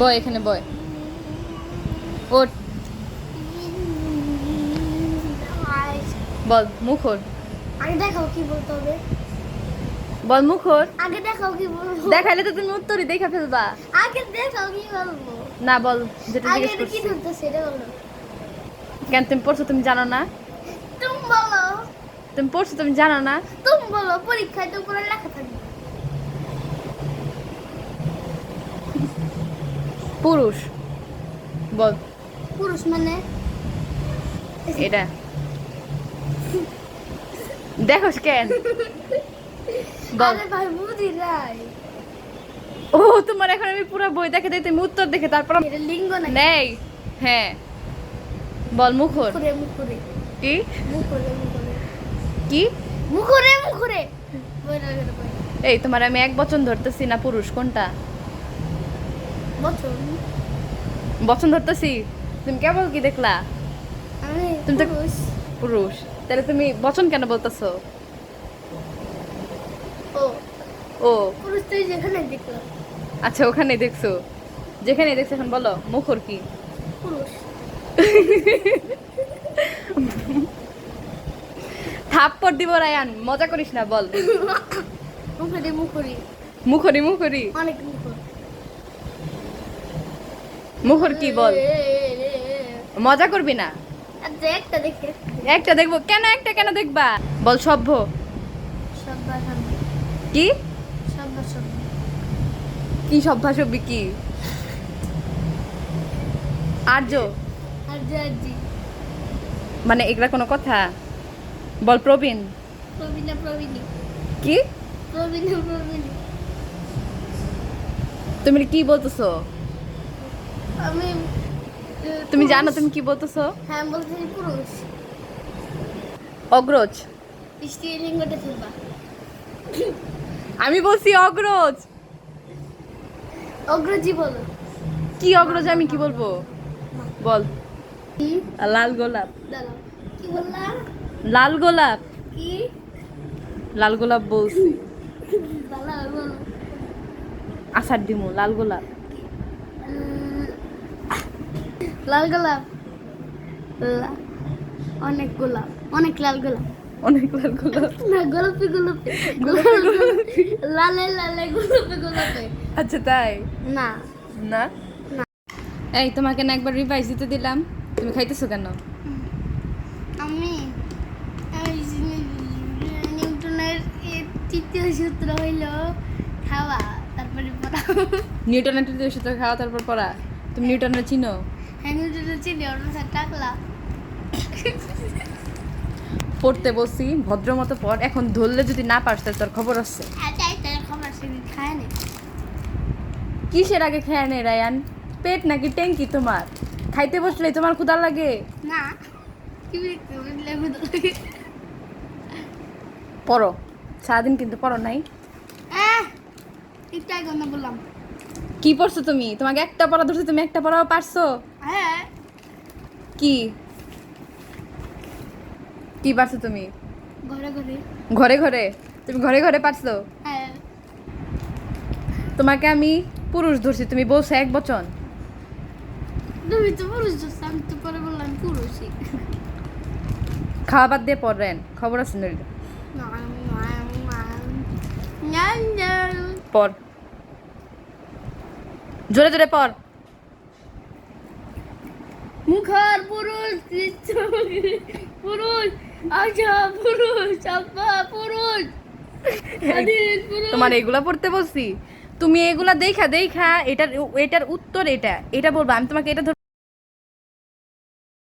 বয় এখানে বয়। ওট। বল মুখর। আগে দেখাও কি বলতে হবে। বল মুখর। আগে দেখাও কি বলব। দেখাইলে তো তুমি উত্তরই দেখা ফেলবা। আগে দেখাও কি বলব। না বল যেটা আগে জিজ্ঞেস এটা কি করছি। ধরতে সেটা বলো। কেন তুমি পড়ছো তুমি জানো না? তুমি বলো। তুমি পড়ছো তুমি জানো না? তুমি বলো পরীক্ষায় তো উপরে লেখা থাকবে। পুরুষ। বল। পুরুষ মানে? এটা। দেখোস কেন বল। আরে ভাই বুঝি নাই। ও তোমার এখন আমি পুরো বই দেখে দেই তুমি উত্তর দেখে তারপর লিঙ্গ নেই। হ্যাঁ। বল মুখর। কি? মুখরে মুখরে। কি? মুখরে মুখরে। এই তোমার আমি এক বচন ধরতেছি না পুরুষ কোনটা? বচন। ধরতেছি। তুমি কেবল কি দেখলা? তুমি তো- পুরুষ। তাহলে তুমি বচন কেন বলতেছো? ও। ও। পুরুষ তুই যেখানে দেখলাম আচ্ছা ওখানে দেখছ। যেখানে দেখছ এখন বলো মুখর কি? পুরুষ। থাপ্পড় দিব রায়ান মজা করিস না বল মুখরে মুখরি। মুখরি মুখরি। অনেক মুখর কি বল? মজা করবি না? আচ্ছা একটা দেখে। একটা দেখব। কেন একটা কেন দেখবা? বল সভ্য। কি? কি সভ্যা সভ্যি কি? আর্য। মানে এগুলা কোনো কথা? বল প্রবীণ। কি? তুমি কি বলতেছো? আমি তুমি জানো তুমি কি বলতেছো? হ্যাঁ পুরুষ অগ্রজ। স্ত্রীলিঙ্গটা আমি বলছি অগ্রজ। অগ্রজি বলো। কি অগ্রজ আমি কি বলব? বল। লাল গোলাপ। কি বললাম লাল গোলাপ। কি? লাল গোলাপ বলছি। আষাঢ় ডিমু লাল গোলাপ। লাল গোলাপ? লা- অনেক গোলাপ অনেক লাল গোলাপ। অনেক লাল গোলাপ। না গোলাপি গোলাপি। গোলাপি। লালে লালে গোলাপি গোলাপি। আচ্ছা তাই? না। না। এই তোমাকে না একবার রিভাইজ দিতে দিলাম। তুমি খাইতেছো কেন? আমি আমি নিউটনের তৃতীয় সূত্র হইল খাওয়া তারপরে পড়া। নিউটনের তৃতীয় সূত্র খাওয়া তারপর পড়া। তুমি নিউটনের চিনো? হ্যাঁ পড়তে বসি ভদ্র মতো পড়। এখন ধরলে যদি না পারস তোর খবর আছে। না। কিসের আগে খেয়ে নে রায়ান? পেট নাকি ট্যাঙ্কি তোমার? খাইতে বসলে তোমার ক্ষুধা লাগে? না কি পড়ো। সারাদিন কিন্তু পড়ো নাই। কি পড়ছো তুমি? তোমাকে একটা পড়া ধরছো তুমি একটা পড়াও পারছ? হ্যাঁ। কি? কি পারছ তুমি? ঘরে ঘরে। ঘরে ঘরে? তুমি ঘরে ঘরে পারছ? হ্যাঁ। তোমাকে আমি পুরুষ ধরছি তুমি বলছো এক বচন। তুমি তো পুরুষ দোস্ত, আমি তো পরে বললাম পুরুষই। খাওয়া বাদ দিয়ে পড়েন খবর আছে নইলে পড় জোরে জোরে পড় মুখার পুরুষ পুরুষ আচ্ছা পুরুষ আপা পুরুষ। তোমার এগুলা পড়তে বলছি? তুমি এগুলা দেখা দেখা, এটার এটার উত্তর এটা। এটা বলব, আমি তোমাকে এটা